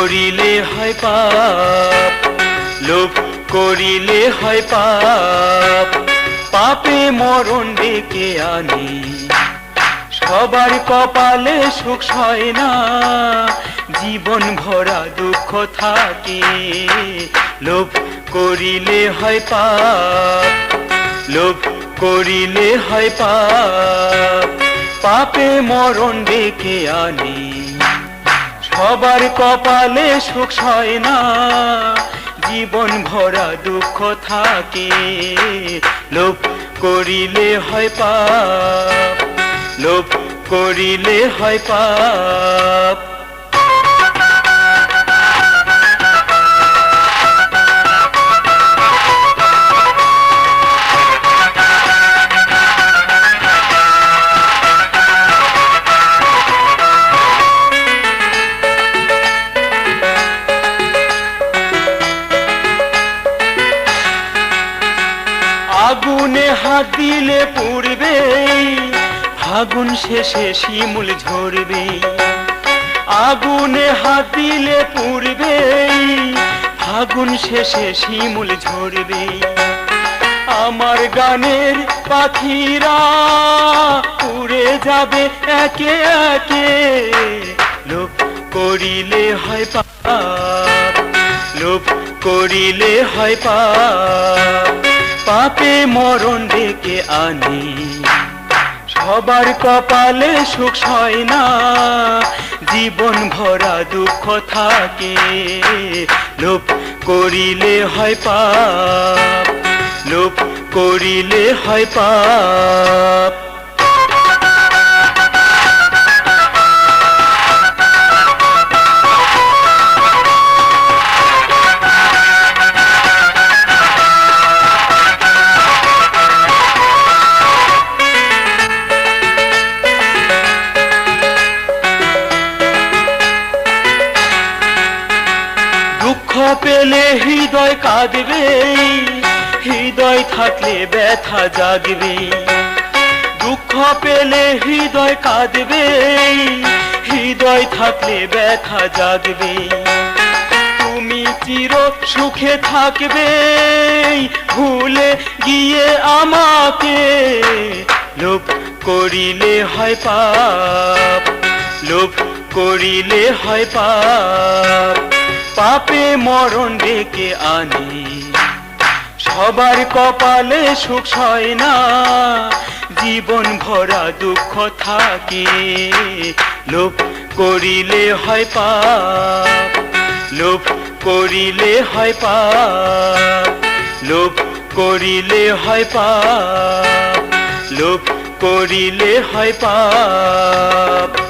করিলে হয় পাপ, লোভ করিলে হয় পাপ। পাপে মরণ ডেকে আনি, সবার কপালে সুখ হয় না। জীবন ভরা দুঃখ থাকে, লোভ করিলে হয় পাপ, লোভ করিলে হয় পাপ। পাপে মরণ ডেকে আনি সবার কপালে সুখ হয় না। জীবন ভরা দুঃখ থাকে। লোভ করিলে হয় পাপ লোপ করিলে হয় পাপ। হাত দিলে পুড়বে, ফাগুন শেষে শিমুল ঝরবে। আগুনে হাত দিলে পুড়বে, ফাগুন শেষে শিমুল ঝরবে। আমার গানের পাখিরা উড়ে যাবে একে একে, লোভ করিলে হয় পাপ, লোভ করিলে হয় পাপ। পাপে মরণ ডেকে আনি। সবার কপালে সুখ হয় না, জীবন ভরা দুঃখ থাকে। লোভ করিলে হয় পাপ, লোভ করিলে হয় পাপ। পেলে হৃদয় কাঁদবে, হৃদয় থাকলে ব্যথা জাগবে। দুঃখ পেলে হৃদয় কাঁদবে, হৃদয় থাকলে ব্যথা জাগবে। তুমি চির সুখে থাকবে, ভুলে গিয়ে আমাকে লোভ করিলে হয় পাপ, লোভ করিলে হয় পাপ। পাপে মরণ ডেকে আনে। সবার কপালে সুখ হয় না, জীবন ভরা দুঃখ থাকে। লোভ করিলে হয় পাপ, লোভ করিলে হয় পাপ, লোভ করিলে হয় পাপ, লোভ করিলে হয় পাপ।